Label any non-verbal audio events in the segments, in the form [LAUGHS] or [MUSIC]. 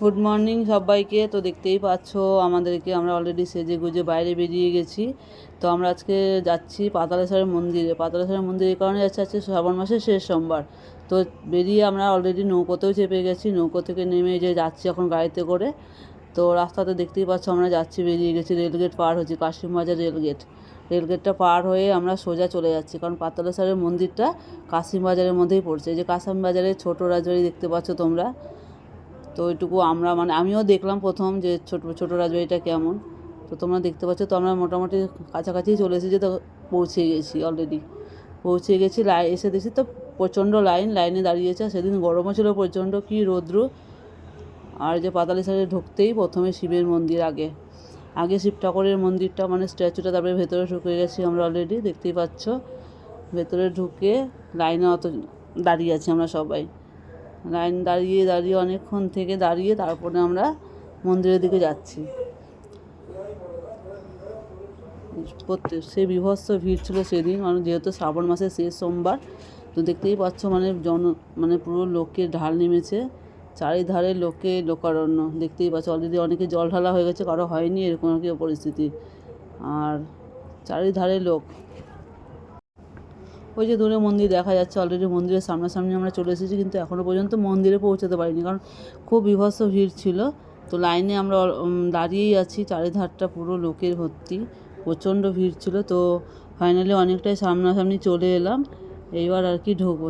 Good morning সবাইকে। তো দেখতেই পাচ্ছ, আমাদেরকে আমরা অলরেডি সেজে গুজে বাইরে বেরিয়ে গেছি। তো আমরা আজকে যাচ্ছি পাতালেশ্বরের মন্দিরে। পাতালেশ্বরের মন্দিরে এই কারণে যাচ্ছি আজকে শ্রাবণ মাসের শেষ সোমবার। তো বেরিয়ে আমরা অলরেডি নৌকোতেও চেপে গেছি। নৌকো থেকে নেমে যে যাচ্ছি এখন গাড়িতে করে। তো রাস্তাতে দেখতেই পাচ্ছ আমরা যাচ্ছি বেরিয়ে গেছি রেলগেট পার হচ্ছি কাশিমবাজার রেলগেট। রেলগেটটা পার হয়ে আমরা সোজা চলে যাচ্ছি, কারণ পাতালেশ্বরের মন্দিরটা কাশিমবাজারের মধ্যেই পড়ছে। এই যে কাশিমবাজারের ছোটো রাজবাড়ি দেখতে পাচ্ছ তোমরা। তো ওইটুকু আমরা মানে আমিও দেখলাম প্রথম যে ছোটো ছোটো রাজবাড়িটা কেমন। তো তোমরা দেখতে পাচ্ছ, তো আমরা মোটামুটি কাছাকাছি চলে এসেছি তো পৌঁছে গেছি অলরেডি পৌঁছে গেছি, লাই, এসে দেখছি তো প্রচণ্ড লাইন, লাইনে দাঁড়িয়েছে সেদিন গরমও ছিল, প্রচণ্ড কী রৌদ্র। আর যে পাতালি সাইডে ঢুকতেই প্রথমে শিবের মন্দির আগে। আগে শিব ঠাকুরের মন্দিরটা মানে স্ট্যাচুটা তারপরে ভেতরে ঢুকে গেছি আমরা অলরেডি দেখতেই পাচ্ছ। ভেতরে ঢুকে লাইনে অত দাঁড়িয়ে আছি আমরা সবাই। লাইন দাঁড়িয়ে দাঁড়িয়ে অনেকক্ষণ থেকে দাঁড়িয়ে তারপরে আমরা মন্দিরের দিকে যাচ্ছি। প্রত্যেক, সে বিভৎস ভিড় ছিল সেদিন মানে যেহেতু শ্রাবণ মাসের শেষ সোমবার, তো দেখতেই পাচ্ছ মানে জন মানে পুরো লোকের ঢাল নেমেছে, চারিধারে লোকে লোকারণ্য। দেখতেই পাচ্ছ অলরেডি অনেকে জল ঢালা হয়ে গেছে, কারও হয়নি এরকম কি পরিস্থিতি। আর চারিধারে লোক। ওই যে দূরে মন্দির দেখা যাচ্ছে অলরেডি মন্দিরের সামনাসামনি আমরা চলে এসেছি, কিন্তু এখনও পর্যন্ত মন্দিরে পৌঁছাতে পারিনি। কারণ খুব বিভৎস ভিড় ছিল। তো লাইনে আমরা দাঁড়িয়েই আছি, চারিধারটা পুরো লোকের ভর্তি, প্রচণ্ড ভিড় ছিল। তো ফাইনালি অনেকটাই সামনাসামনি চলে এলাম। এইবার আর কি ঢুকবো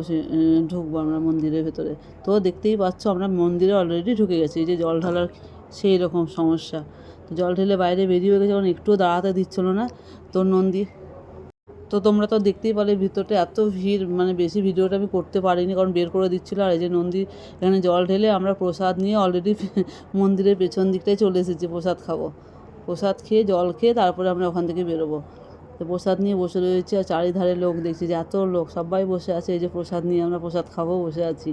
ঢুকবো আমরা মন্দিরের ভেতরে। তো দেখতেই পাচ্ছ, আমরা মন্দিরে অলরেডি ঢুকে গেছি। এই যে জল ঢালার সেই রকম সমস্যা। তো জল ঢেলে বাইরে বেরিয়ে গেছে যখন একটুও দাঁড়াতে দিচ্ছিল না। তো নন্দী তো তোমরা তো দেখতেই পারলে ভিতরটা এত ভিড় মানে বেশি ভিডিওটা আমি করতে পারিনি, কারণ বের করে দিচ্ছিল। আর এই যে নন্দী, এখানে জল ঢেলে আমরা প্রসাদ নিয়ে অলরেডি [LAUGHS] মন্দিরের পেছন দিকটায় চলে এসেছি, প্রসাদ খাব। প্রসাদ খেয়ে, জল খেয়ে তারপরে আমরা ওখান থেকে বেরোবো। তো প্রসাদ নিয়ে বসে রয়েছি, আর চারিধারে লোক দেখছি, যে এত লোক, সবাই বসে আছে, এই যে প্রসাদ নিয়ে আমরা প্রসাদ খাব, বসে আছি।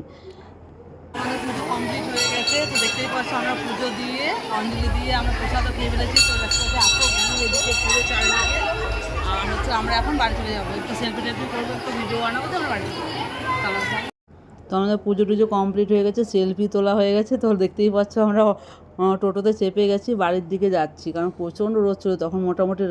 দিয়ে, অঞ্জলি দিয়ে আমরা প্রসাদও খেয়ে ফেলেছি, তো এত ভিড়, এদিকে পুরো চারিদিকে আমরা এখন বাড়ি চলে যাব। একটু সেলফি টেলফি করব, একটু ভিডিও বানাবো তো আমরা বাড়ি তো আমাদের পুজো টুজো কমপ্লিট হয়ে গেছে সেলফি তোলা হয়ে গেছে, তো দেখতেই পাচ্ছ আমরা টোটোতে চেপে গেছি, বাড়ির দিকে যাচ্ছি, কারণ প্রচণ্ড রোদ ছিল, তখন মোটামুটি